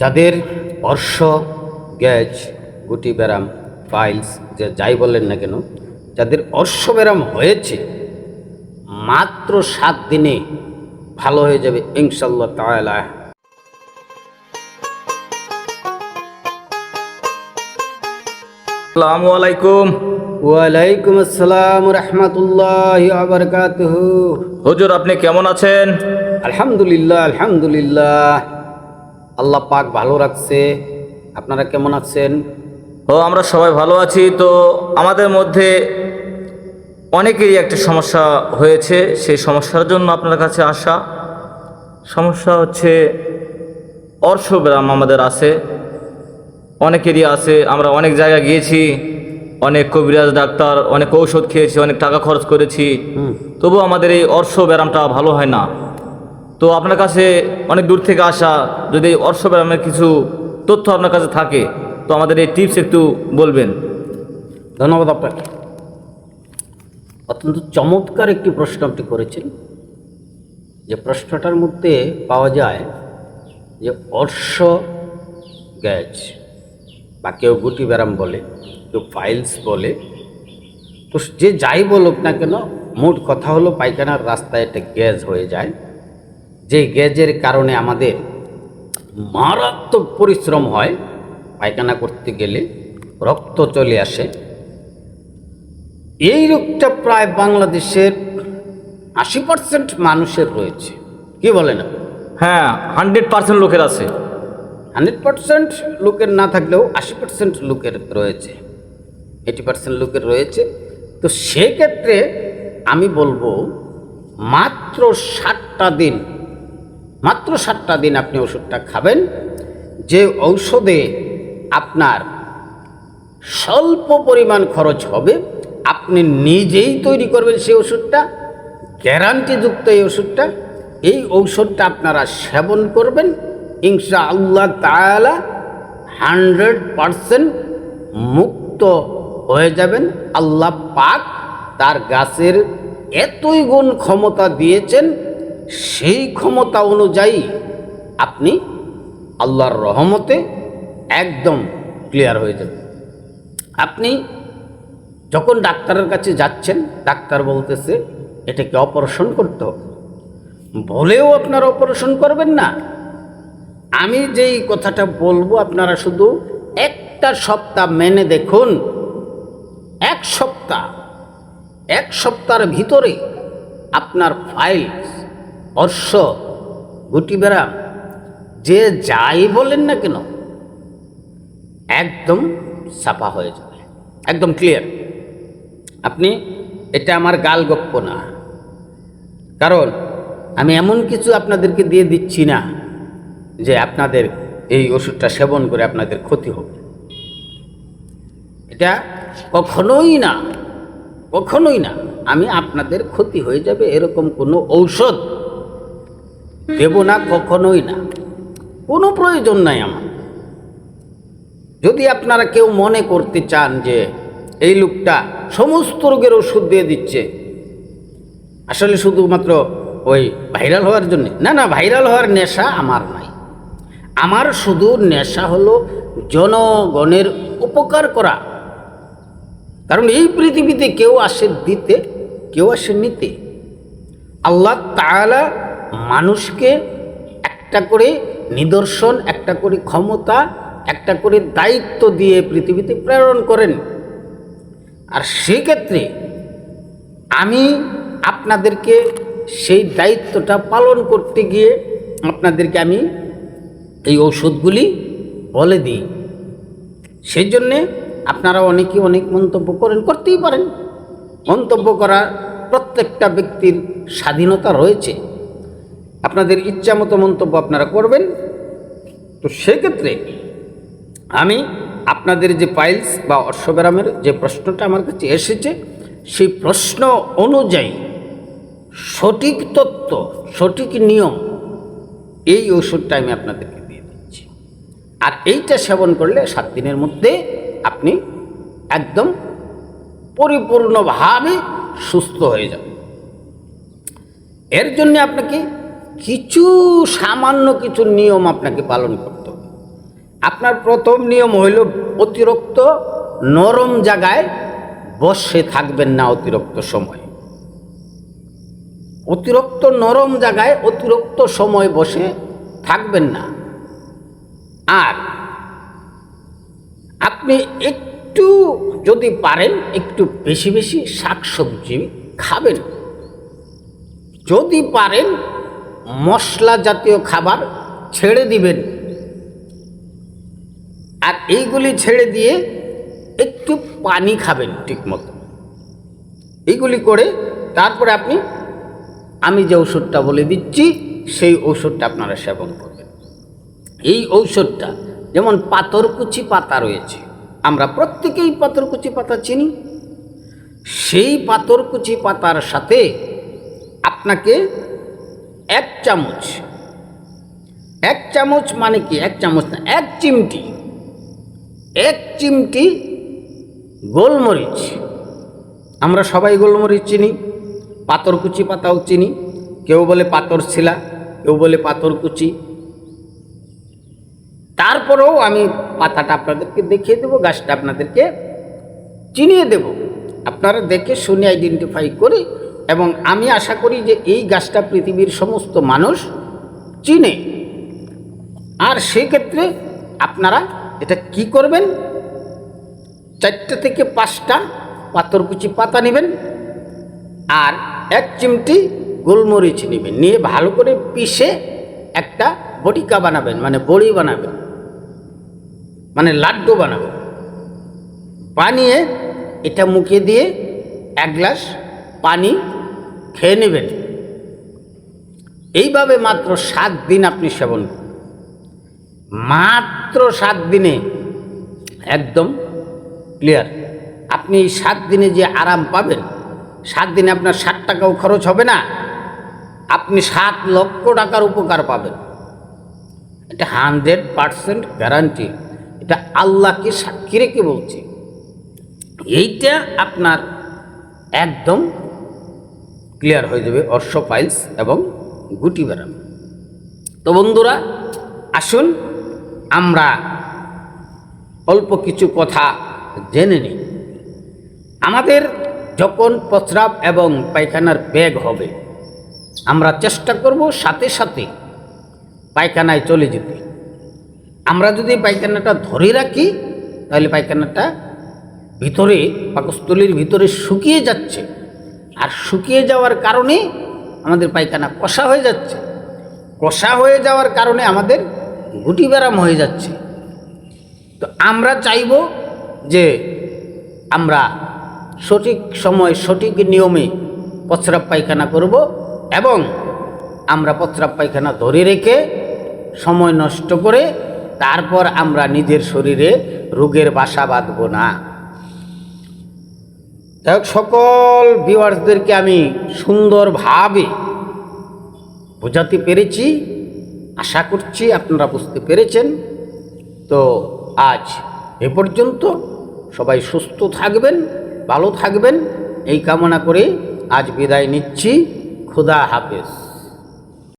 যাদের অর্শ গ্যাজ গুটি ব্যারাম ফাইলস যে যাই বললেন না কেন যাদের অর্শ ব্যারাম হয়েছে মাত্র সাত দিনে ভালো হয়ে যাবে ইনশাল্লাহ তাআলা। আসসালামু আলাইকুম। ওয়ালাইকুম আসসালাম রহমতুল্লাহ আবরকাতহ হুজুর আপনি কেমন আছেন? আলহামদুলিল্লাহ আলহামদুলিল্লাহ। আল্লাহ পাক ভালো রাখছে। আপনারা কেমন আছেন? ও আমরা সবাই ভালো আছি। তো আমাদের মধ্যে অনেকেরই একটা সমস্যা হয়েছে। সেই সমস্যার জন্য আপনার কাছে আসা। সমস্যা হচ্ছে অর্শব্যায়াম আমাদের আছে। অনেকেরই আছে। আমরা অনেক জায়গায় গিয়েছি অনেক কবিরাজ ডাক্তার অনেক ঔষধ খেয়েছি অনেক টাকা খরচ করেছি। তবু আমাদের এই অর্শ ব্যায়ামটা ভালো হয় না। তো আপনার কাছে অনেক দূর থেকে আসা, যদি অর্শ ব্যায়ামের কিছু তথ্য আপনার কাছে থাকে, তো আমাদের এই টিপস একটু বলবেন। ধন্যবাদ আপনাকে। অত্যন্ত চমৎকার একটি প্রশ্ন আপনি করেছেন। যে প্রশ্নটার মধ্যে পাওয়া যায় যে অর্শ গ্যাজ বা কেউ গুটি ব্যারাম বলে, কেউ ফাইলস বলে, তো যে যাই বলুক না কেন, মোট কথা হলো পায়খানার রাস্তায় একটা গ্যাস হয়ে যায়। যে গ্যাজের কারণে আমাদের মারাত্মক পরিশ্রম হয় পায়খানা করতে গেলে রক্ত চলে আসে। এই রোগটা প্রায় বাংলাদেশের আশি পার্সেন্ট মানুষের রয়েছে। কি বলেন হ্যাঁ হান্ড্রেড পার্সেন্ট লোকের আছে। হান্ড্রেড পার্সেন্ট লোকের না থাকলেও আশি পার্সেন্ট লোকের রয়েছে। এইটি পার্সেন্ট লোকের রয়েছে। তো সেক্ষেত্রে আমি বলব মাত্র ষাটটা দিন মাত্র সাতটা দিন আপনি ওষুধটা খাবেন। যে ঔষধে আপনার স্বল্প পরিমাণ খরচ হবে, আপনি নিজেই তৈরি করবেন সেই ওষুধটা গ্যারান্টিযুক্ত এই ওষুধটা, এই ঔষধটা আপনারা সেবন করবেন। ইনশা আল্লাহ তালা হান্ড্রেড পারসেন্ট মুক্ত হয়ে যাবেন। আল্লাহ পাক তার গাছের এতই গুণ ক্ষমতা দিয়েছেন সেই ক্ষমতা অনুযায়ী আপনি আল্লাহর রহমতে একদম ক্লিয়ার হয়ে যাবে আপনি যখন ডাক্তারের কাছে যাচ্ছেন, ডাক্তার বলতেছে, এটাকে অপারেশন করতে হবে। বলেও আপনারা অপারেশন করবেন না। আমি যেই কথাটা বলব, আপনারা শুধু একটা সপ্তাহ মেনে দেখুন। এক সপ্তাহ, এক সপ্তাহের ভিতরে আপনার ফাইলস অর্শ গুটি বেড়া, যে যাই বলেন না কেন, একদম সাফা হয়ে যাবে, একদম ক্লিয়ার আপনি, এটা আমার গাল গপ্প না। কারণ, আমি এমন কিছু আপনাদেরকে দিয়ে দিচ্ছি না যে আপনাদের এই ওষুধটা সেবন করে আপনাদের ক্ষতি হবে। এটা কখনোই না কখনোই না, আমি আপনাদের ক্ষতি হয়ে যাবে এরকম কোনো ঔষধ। দেব না, কখনোই না। কোনো প্রয়োজন নাই আমার। যদি আপনারা কেউ মনে করতে চান যে এই লোকটা সমস্ত রোগের ওষুধ দিয়ে দিচ্ছে, আসলে শুধুমাত্র ওই ভাইরাল হওয়ার জন্য, না না, ভাইরাল হওয়ার নেশা আমার নাই। আমার শুধু নেশা হলো জনগণের উপকার করা। কারণ এই পৃথিবীতে কেউ আসে দিতে, কেউ আসে নিতে। আল্লাহ তাআলা মানুষকে একটা করে নিদর্শন, একটা করে ক্ষমতা, একটা করে দায়িত্ব দিয়ে পৃথিবীতে প্রেরণ করেন। আর সেক্ষেত্রে আমি আপনাদেরকে সেই দায়িত্বটা পালন করতে গিয়ে আপনাদেরকে আমি এই ওষুধগুলি বলে দিই। সেই জন্যে আপনারা অনেকে অনেক মন্তব্য করেন, করতেই পারেন। মন্তব্য করার প্রত্যেকটা ব্যক্তির স্বাধীনতা রয়েছে। আপনাদের ইচ্ছা মতো মন্তব্য আপনারা করবেন। তো সেক্ষেত্রে আমি আপনাদের যে পাইলস বা অশ্বব্যারামের যে প্রশ্নটা আমার কাছে এসেছে, সেই প্রশ্ন অনুযায়ী সঠিক তত্ত্ব, সঠিক নিয়ম এই ওষুধটা আমি আপনাদেরকে দিয়ে দিচ্ছি। আর এইটা সেবন করলে সাত দিনের মধ্যে আপনি একদম পরিপূর্ণভাবে সুস্থ হয়ে যাবেন। এর জন্য আপনাকে কিছু সামান্য কিছু নিয়ম আপনাকে পালন করতে হবে। আপনার প্রথম নিয়ম হইল অতিরিক্ত নরম জায়গায় বসে থাকবেন না অতিরিক্ত সময়। অতিরিক্ত নরম জায়গায় অতিরিক্ত সময় বসে থাকবেন না। আর আপনি একটু যদি পারেন, একটু বেশি বেশি শাকসবজি খাবেন। যদি পারেন মশলা জাতীয় খাবার ছেড়ে দিবেন। আর এইগুলি ছেড়ে দিয়ে একটু পানি খাবেন ঠিকমতো। এইগুলি করে তারপরে আপনি, আমি যে ঔষধটা বলে দিচ্ছি, সেই ঔষধটা আপনারা সেবন করবেন। এই ঔষধটা, যেমন পাথরকুচি পাতা রয়েছে, আমরা প্রত্যেকেই পাথরকুচি পাতা চিনি। সেই পাথরকুচি পাতার সাথে আপনাকে এক চামচ। এক চামচ মানে কি? এক চামচ না, এক চিমটি। এক চিমটি গোলমরিচ। আমরা সবাই গোলমরিচ চিনি পাথরকুচি পাতাও চিনি। কেউ বলে পাথর শিলা, কেউ বলে পাথরকুচি তারপরেও আমি পাতাটা আপনাদেরকে দেখিয়ে দেবো, গাছটা আপনাদেরকে চিনিয়ে দেব। আপনারা দেখে শুনে আইডেন্টিফাই করে এবং আমি আশা করি যে এই গাছটা পৃথিবীর সমস্ত মানুষ চিনে। আর সেক্ষেত্রে আপনারা এটা কি করবেন? চারটে থেকে পাঁচটা পাথরকুচি পাতা নেবেন আর এক চিমটি গোলমরিচ নেবেন। নিয়ে ভালো করে পিষে একটা বটিকা বানাবেন মানে বড়ি বানাবেন মানে লাড্ডু বানাবেন। বানিয়ে এটা মুখে দিয়ে এক গ্লাস পানি খেয়ে নেবেন। এইভাবে মাত্র সাত দিন আপনি সেবন করুন। মাত্র সাত দিনে, একদম ক্লিয়ার আপনি এই সাত দিনে যে আরাম পাবেন, সাত দিনে আপনার ষাট টাকাও খরচ হবে না। আপনি সাত লক্ষ টাকার উপকার পাবেন। এটা হান্ড্রেড পারসেন্ট গ্যারান্টি এটা আল্লাহকে সাক্ষী রেখে বলছি। এইটা আপনার একদম ক্লিয়ার হয়ে যাবে অর্শ ফাইলস এবং গুটি বেরাবে তো বন্ধুরা, আসুন আমরা অল্প কিছু কথা জেনে নিই। আমাদের যখন প্রস্রাব এবং পায়খানার ব্যাগ হবে, আমরা চেষ্টা করব সাথে সাথে পায়খানায় চলে যেতে। আমরা যদি পায়খানাটা ধরে রাখি, তাহলে পায়খানাটা ভিতরে, পাকস্থলীর ভিতরে শুকিয়ে যাচ্ছে। আর শুকিয়ে যাওয়ার কারণে আমাদের পায়খানা কষা হয়ে যাচ্ছে। কষা হয়ে যাওয়ার কারণে আমাদের গুটি ব্যারাম হয়ে যাচ্ছে। তো আমরা চাইব যে আমরা সঠিক সময় সঠিক নিয়মে প্রস্রাব পায়খানা করব এবং আমরা প্রস্রাব পায়খানা ধরে রেখে সময় নষ্ট করে তারপর আমরা নিজের শরীরে রোগের বাসা বাঁধব না। যাই সকল ভিউয়ার্সদেরকে আমি সুন্দরভাবে বোঝাতে পেরেছি, আশা করছি আপনারা বুঝতে পেরেছেন। তো আজ এ পর্যন্ত সবাই সুস্থ থাকবেন, ভালো থাকবেন, এই কামনা করে আজ বিদায় নিচ্ছি। খুদা হাফেজ।